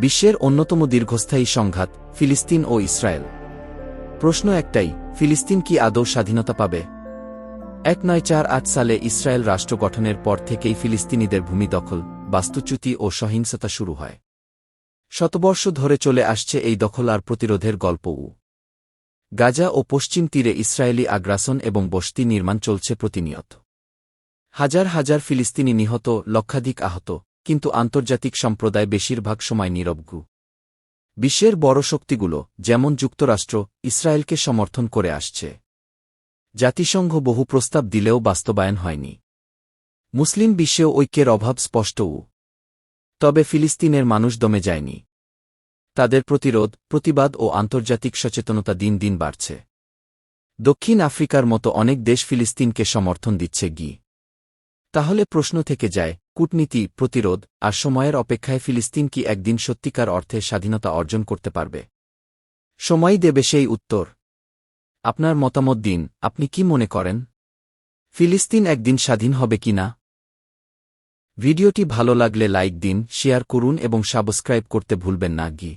বিশ্বের অন্যতম দীর্ঘস্থায়ী সংঘাত, ফিলিস্তিন ও ইসরায়েল। প্রশ্ন একটাই, ফিলিস্তিন কি আদৌ স্বাধীনতা পাবে? এক নয় চার আট সালে ইসরায়েল রাষ্ট্র গঠনের পর থেকেই ফিলিস্তিনিদের ভূমি দখল, বাস্তুচ্যুতি ও সহিংসতা শুরু হয়। শতবর্ষ ধরে চলে আসছে এই দখল আর প্রতিরোধের গল্পও। গাজা ও পশ্চিম তীরে ইসরায়েলি আগ্রাসন এবং বসতি নির্মাণ চলছে প্রতিনিয়ত। হাজার হাজার ফিলিস্তিনি নিহত, লক্ষাধিক আহত কিন্তু আন্তর্জাতিক সম্প্রদায় বেশিরভাগ সময় নীরবগু। বিশ্বের বড় শক্তিগুলো, যেমন যুক্তরাষ্ট্র, ইসরায়েলকে সমর্থন করে আসছে। জাতিসংঘ বহু প্রস্তাব দিলেও বাস্তবায়ন হয়নি। মুসলিম বিশ্বেও ঐক্যের অভাব স্পষ্টও। তবে ফিলিস্তিনের মানুষ দমে যায়নি। তাদের প্রতিরোধ, প্রতিবাদ ও আন্তর্জাতিক সচেতনতা দিন দিন বাড়ছে। দক্ষিণ আফ্রিকার মতো অনেক দেশ ফিলিস্তিনকে সমর্থন দিচ্ছে গি। তাহলে প্রশ্ন থেকে যায় কূটনীতি, প্রতিরোধ আর সময়ের অপেক্ষায় ফিলিস্তিন কি একদিন সত্যিকার অর্থে স্বাধীনতা অর্জন করতে পারবে? সময় দেবে সেই উত্তর। আপনার মতামত দিন, আপনি কি মনে করেন? ফিলিস্তিন একদিন স্বাধীন হবে কি না? ভিডিওটি ভালো লাগলে লাইক দিন, শেয়ার করুন এবং সাবস্ক্রাইব করতে ভুলবেন না, গি।